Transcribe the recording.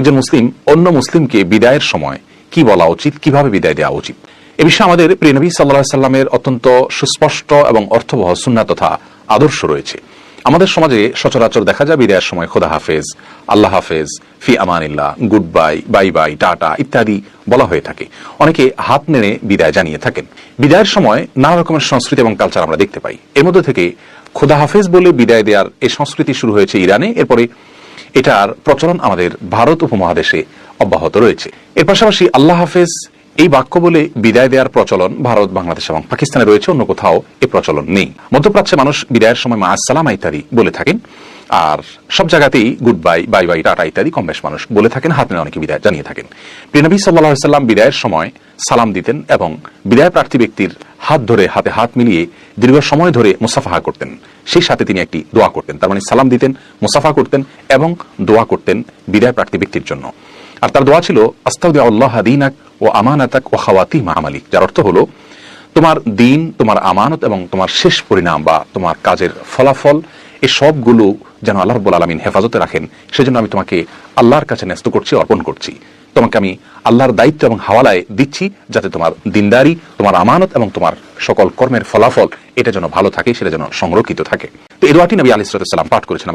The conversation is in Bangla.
একজন মুসলিম অন্য মুসলিমকে বিদায়ের সময় কি বলা উচিত, কীভাবে বিদায় দেওয়া উচিত? এ বিষয়ে আমাদের প্রিয় নবী সাল্লাহ সাল্লামের অত্যন্ত সুস্পষ্ট এবং অর্থবহ সুন্না তথা আদর্শ রয়েছে। আমাদের সমাজে সচরাচর দেখা যায় বিদায়ের সময় খোদা হাফেজ, আল্লাহ হাফেজ, ফি আমানিল্লাহ, good bye bye bye, tata ইত্যাদি বলা হয়ে থাকে। অনেকে হাত নেড়ে বিদায় জানিয়ে থাকেন। বিদায়ের সময় নানা রকমের সংস্কৃতি এবং কালচার আমরা দেখতে পাই। এর মধ্যে থেকে খোদা হাফেজ বলে বিদায় দেওয়ার এই সংস্কৃতি শুরু হয়েছে ইরানে, এরপরে এটার প্রচলন আমাদের ভারত উপমহাদেশে অব্যাহত রয়েছে। এর পাশাপাশি আল্লাহ হাফেজ এই বাক্য বলে বিদায় দেওয়ার প্রচলন ভারত, বাংলাদেশ এবং পাকিস্তানে রয়েছে, অন্য কোথাও এ প্রচলন নেই। মধ্যপ্রাচ্যে মানুষ বিদায়ের সময় মা আসসালাম ইত্যাদি বলে থাকেন। আর সব জায়গাতেই good bye bye bye tata ইত্যাদি কম বেশ মানুষ বলে থাকেন, হাত নিয়ে অনেকে বিদায় জানিয়ে থাকেন। প্রিনবী সাল্লাহ সাল্লাম বিদায়ের সময় সালাম দিতেন এবং বিদায় প্রার্থী ব্যক্তির হাত ধরে, হাতে হাত মিলিয়ে দীর্ঘ সময় ধরে মুসাফাহা করতেন। সেই সাথে তিনি একটি দোয়া করতেন, তার মানে সালাম দিতেন মুসাফা করতেন এবং দোয়া করতেন বিদায় প্রার্থী ব্যক্তির জন্য। আর তার দোয়া ছিল আস্তাউদ্দি আল্লাহ দিনাক ও আমানাতাক ও খাওয়াতি মামালিক যার অর্থ হলো, তোমার দিন, তোমার আমানত এবং তোমার শেষ পরিণাম বা তোমার কাজের ফলাফল এই সবগুলো যেন আল্লাহ রব্বুল আলমিন হেফাজতে রাখেন, সেজন্য আমি তোমাকে আল্লাহর কাছে ন্যস্ত করছি, অর্পণ করছি। তোমাকে আমি আল্লাহর দায়িত্ব এবং হাওয়ালায় দিচ্ছি যাতে তোমার দিনদারি, তোমার আমানত এবং তোমার সকল কর্মের ফলাফল এটা যেন ভালো থাকে, সেটা যেন সংরক্ষিত থাকে। তো এই দোয়াটি নবী আলি পাঠ করেছেন।